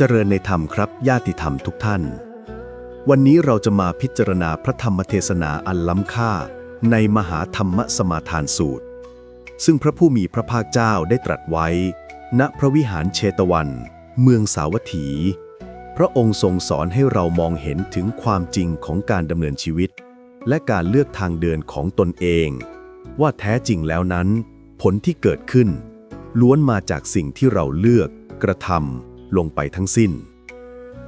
เจริญในธรรมครับญาติธรรมทุกท่าน วันนี้เราจะมาพิจารณาพระธรรมเทศนาอันล้ำค่า ในมหาธรรมสมาทานสูตร ซึ่งพระผู้มีพระภาคเจ้าได้ตรัสไว้ ณพระวิหารเชตวัน เมืองสาวัตถี พระองค์ทรงสอนให้เรามองเห็นถึงความจริงของการดำเนินชีวิต และการเลือกทางเดินของตนเอง ว่าแท้จริงแล้วนั้น ผลที่เกิดขึ้น ล้วนมาจากสิ่งที่เราเลือก กระทำ ลงไปทั้งสิ้น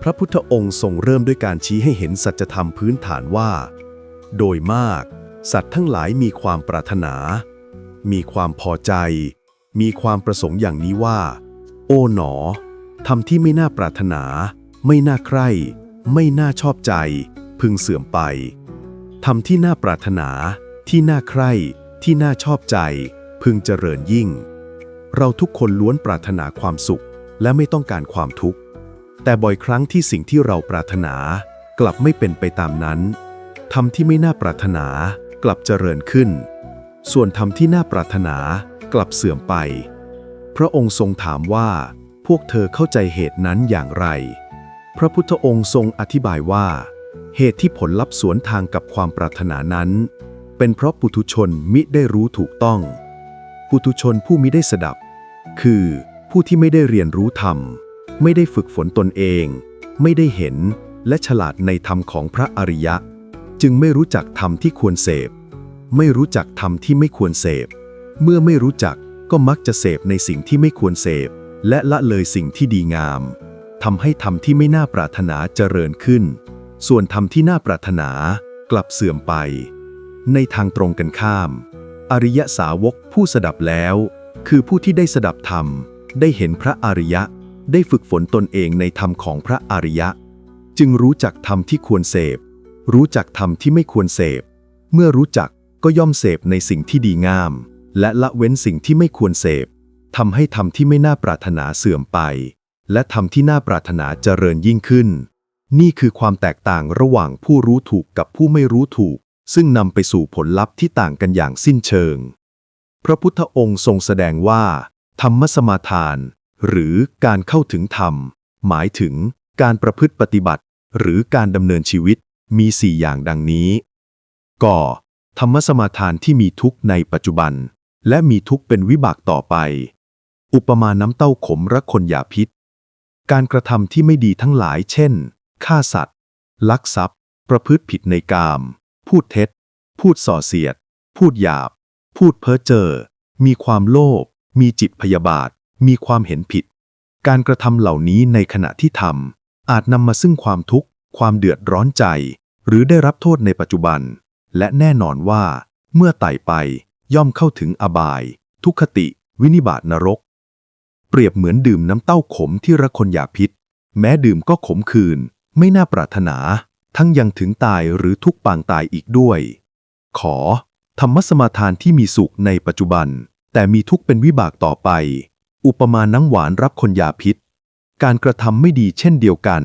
พระพุทธองค์ทรงเริ่มด้วยการชี้ให้เห็นสัจธรรมพื้นฐานว่า โดยมาก สัตว์ทั้งหลายมีความปรารถนา มีความพอใจ มีความประสงค์อย่างนี้ว่า โอ๋หนอทำที่ไม่น่าปรารถนา ไม่น่าใคร่ ไม่น่าชอบใจ พึงเสื่อมไปทำที่น่าปรารถนา ที่น่าใคร่ ที่น่าชอบใจ พึงเจริญยิ่ง เราทุกคนล้วนปรารถนาความสุข และไม่ต้องการความทุกข์ แต่บ่อยครั้งที่สิ่งที่เราปรารถนา กลับไม่เป็นไปตามนั้นทำที่ไม่น่าปรารถนากลับเจริญขึ้น ส่วนธรรมที่น่าปรารถนากลับเสื่อมไป พระองค์ทรงถามว่า พวกเธอเข้าใจเหตุนั้นอย่างไร พระพุทธองค์ทรงอธิบายว่า เหตุที่ผลลัพธ์สวนทางกับความปรารถนานั้น เป็นเพราะปุถุชนมิได้รู้ถูกต้อง ปุถุชนผู้มิได้สดับ คือ ผู้ที่ไม่ได้เรียนรู้ธรรม ไม่ได้ฝึกฝนตนเอง ไม่ได้เห็นและฉลาดในธรรมของพระอริยะ จึงไม่รู้จักธรรมที่ควรเสพ ไม่รู้จักธรรมที่ไม่ควรเสพ เมื่อไม่รู้จักก็มักจะเสพในสิ่งที่ไม่ควรเสพ และละเลยสิ่งที่ดีงามทำให้ธรรมที่ไม่น่าปรารถนาเจริญขึ้น ส่วนธรรมที่น่าปรารถนากลับเสื่อมไป ในทางตรงกันข้าม อริยสาวกผู้สดับแล้ว คือผู้ที่ได้สดับธรรม ได้เห็นพระอริยะ ได้ฝึกฝนตนเองในธรรมของพระอริยะ จึงรู้จักธรรมที่ควรเสพ รู้จักธรรมที่ไม่ควรเสพ เมื่อรู้จักก็ย่อมเสพในสิ่งที่ดีงาม และละเว้นสิ่งที่ไม่ควรเสพทำให้ธรรมที่ไม่น่าปรารถนาเสื่อมไป และธรรมที่น่าปรารถนาเจริญยิ่งขึ้น นี่คือความแตกต่างระหว่างผู้รู้ถูกกับผู้ไม่รู้ถูก ซึ่งนำไปสู่ผลลัพธ์ที่ต่างกันอย่างสิ้นเชิง พระพุทธองค์ทรงแสดงว่า ธรรมสมาทาน หรือการเข้าถึงธรรม หมายถึงการประพฤติปฏิบัติ หรือการดำเนินชีวิตมีสี่อย่างดังนี้ก่อธรรมสมาทานที่มีทุกข์ในปัจจุบัน และมีทุกข์เป็นวิบากต่อไป อุปมาน้ำเต้าขมรักคนหยาพิษ การกระทำที่ไม่ดีทั้งหลาย เช่นฆ่าสัตว์ ลักทรัพย์ ประพฤติผิดในกาม พูดเท็จ พูดส่อเสียด พูดหยาบ พูดเพ้อเจ้อมีความโลภ มีจิตพยาบาท มีความเห็นผิด การกระทำเหล่านี้ในขณะที่ทำอาจนำมาซึ่งความทุกข์ ความเดือดร้อนใจ หรือได้รับโทษในปัจจุบัน และแน่นอนว่า เมื่อไต่ไปย่อมเข้าถึงอบาย ทุกขติ วินิบาตนรก เปรียบเหมือนดื่มน้ำเต้าขมที่ระคนอยากพิษ แม้ดื่มก็ขมคืน ไม่น่าปรารถนา ทั้งยังถึงตายหรือทุกปางตายอีกด้วย ขอ ธรรมสมาทานที่มีสุขในปัจจุบัน แต่มีทุกข์เป็นวิบากต่อไป อุปมาน้ำหวานรับคนยาพิษ การกระทำไม่ดีเช่นเดียวกัน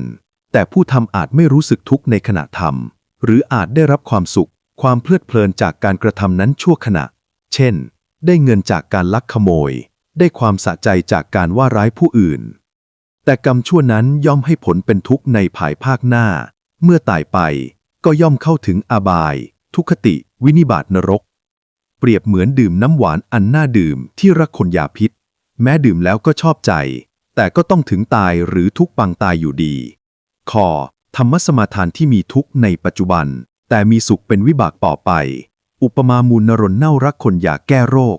แต่ผู้ทำอาจไม่รู้สึกทุกข์ในขณะทำหรืออาจได้รับความสุข ความเพลิดเพลินจากการกระทำนั้นชั่วขณะ เช่น ได้เงินจากการลักขโมย ได้ความสะใจจากการว่าร้ายผู้อื่น แต่กรรมชั่วนั้นย่อมให้ผลเป็นทุกข์ในภายภาคหน้า เมื่อตายไปก็ย่อมเข้าถึงอบาย ทุกขติ วินิบาตนรก เปรียบเหมือนดื่มน้ำหวานอันน่าดื่มที่รักคนยาพิษ แม้ดื่มแล้วก็ชอบใจ แต่ก็ต้องถึงตายหรือทุกปังตายอยู่ดีคอธรรมสมาทานที่มีทุกข์ในปัจจุบัน แต่มีสุขเป็นวิบากต่อไป อุปมามูลนรนเน่ารักคนอยากแก้โรค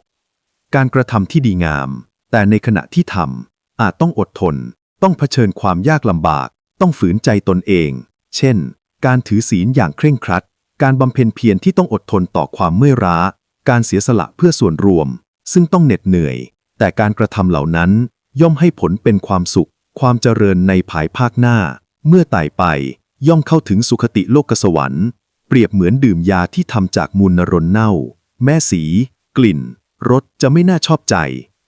การกระทำที่ดีงาม แต่ในขณะที่ทำอาจต้องอดทน ต้องเผชิญความยากลำบาก ต้องฝืนใจตนเอง เช่น การถือศีลอย่างเคร่งครัด การบำเพ็ญเพียรที่ต้องอดทนต่อความเมื่อยล้า การเสียสละเพื่อส่วนรวม ซึ่งต้องเหน็ดเหนื่อย แต่การกระทำเหล่านั้นย่อมให้ผลเป็นความสุข ความเจริญในภายภาคหน้า เมื่อตายไป ย่อมเข้าถึงสุคติโลกสวรรค์ เปรียบเหมือนดื่มยาที่ทำจากมูลนรนเน่า แม่สี กลิ่น รสจะไม่น่าชอบใจ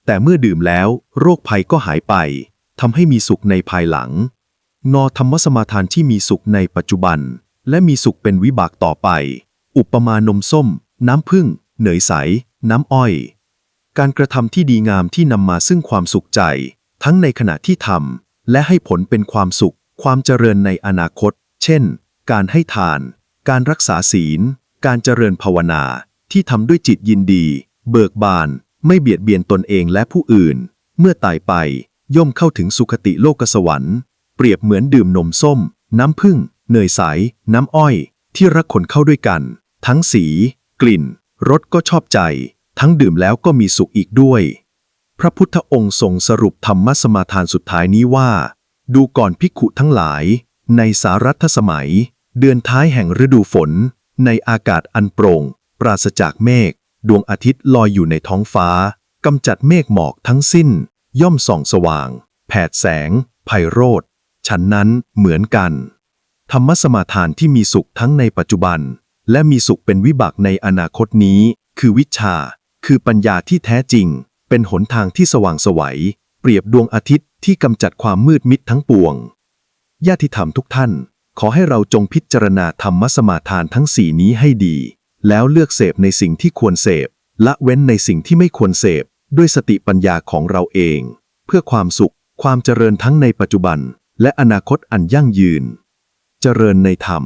แต่เมื่อดื่มแล้ว โรคภัยก็หายไปทำให้มีสุขในภายหลัง นอธรรมสมาทานที่มีสุขในปัจจุบัน และมีสุขเป็นวิบากต่อไป อุปมานมส้ม น้ำผึ้ง เหนยใส น้ำอ้อย การกระทำที่ดีงามที่นำมาซึ่งความสุขใจ ทั้งในขณะที่ทำและให้ผลเป็นความสุข ความเจริญในอนาคต เช่น การให้ทาน การรักษาศีล การเจริญภาวนา ที่ทำด้วยจิตยินดี เบิกบาน ไม่เบียดเบียนตนเองและผู้อื่น เมื่อตายไป ย่อมเข้าถึงสุคติโลกสวรรค์ เปรียบเหมือนดื่มนมส้ม น้ำผึ้งเนยใส น้ำอ้อย ที่รักคนเข้าด้วยกัน ทั้งสี กลิ่น รสก็ชอบใจ ทั้งดื่มแล้วก็มีสุขอีกด้วย พระพุทธองค์ทรงสรุปธรรมสมาทานสุดท้ายนี้ว่า ดูก่อนภิกขุทั้งหลาย ในสารัตสมัย เดือนท้ายแห่งฤดูฝน ในอากาศอันโปร่ง ปราศจากเมฆดวงอาทิตย์ลอยอยู่ในท้องฟ้ากำจัดเมฆหมอกทั้งสิ้น ย่อมส่องสว่าง แผดแสงไพโรธฉันนั้นเหมือนกัน ธรรมสมาทานที่มีสุขทั้งในปัจจุบัน และมีสุขเป็นวิบากในอนาคตนี้ คือวิชา คือปัญญาที่แท้จริง เป็นหนทางที่สว่างสวัย เปรียบดวงอาทิตย์ที่กำจัดความมืดมิดทั้งปวงญาติธรรมทุกท่าน ขอให้เราจงพิจารณาธรรมสมาทานทั้งสี่นี้ให้ดี แล้วเลือกเสพในสิ่งที่ควรเสพละเว้นในสิ่งที่ไม่ควรเสพด้วยสติปัญญาของเราเอง เพื่อความสุข ความเจริญทั้งในปัจจุบัน และอนาคตอันยั่งยืน เจริญในธรรม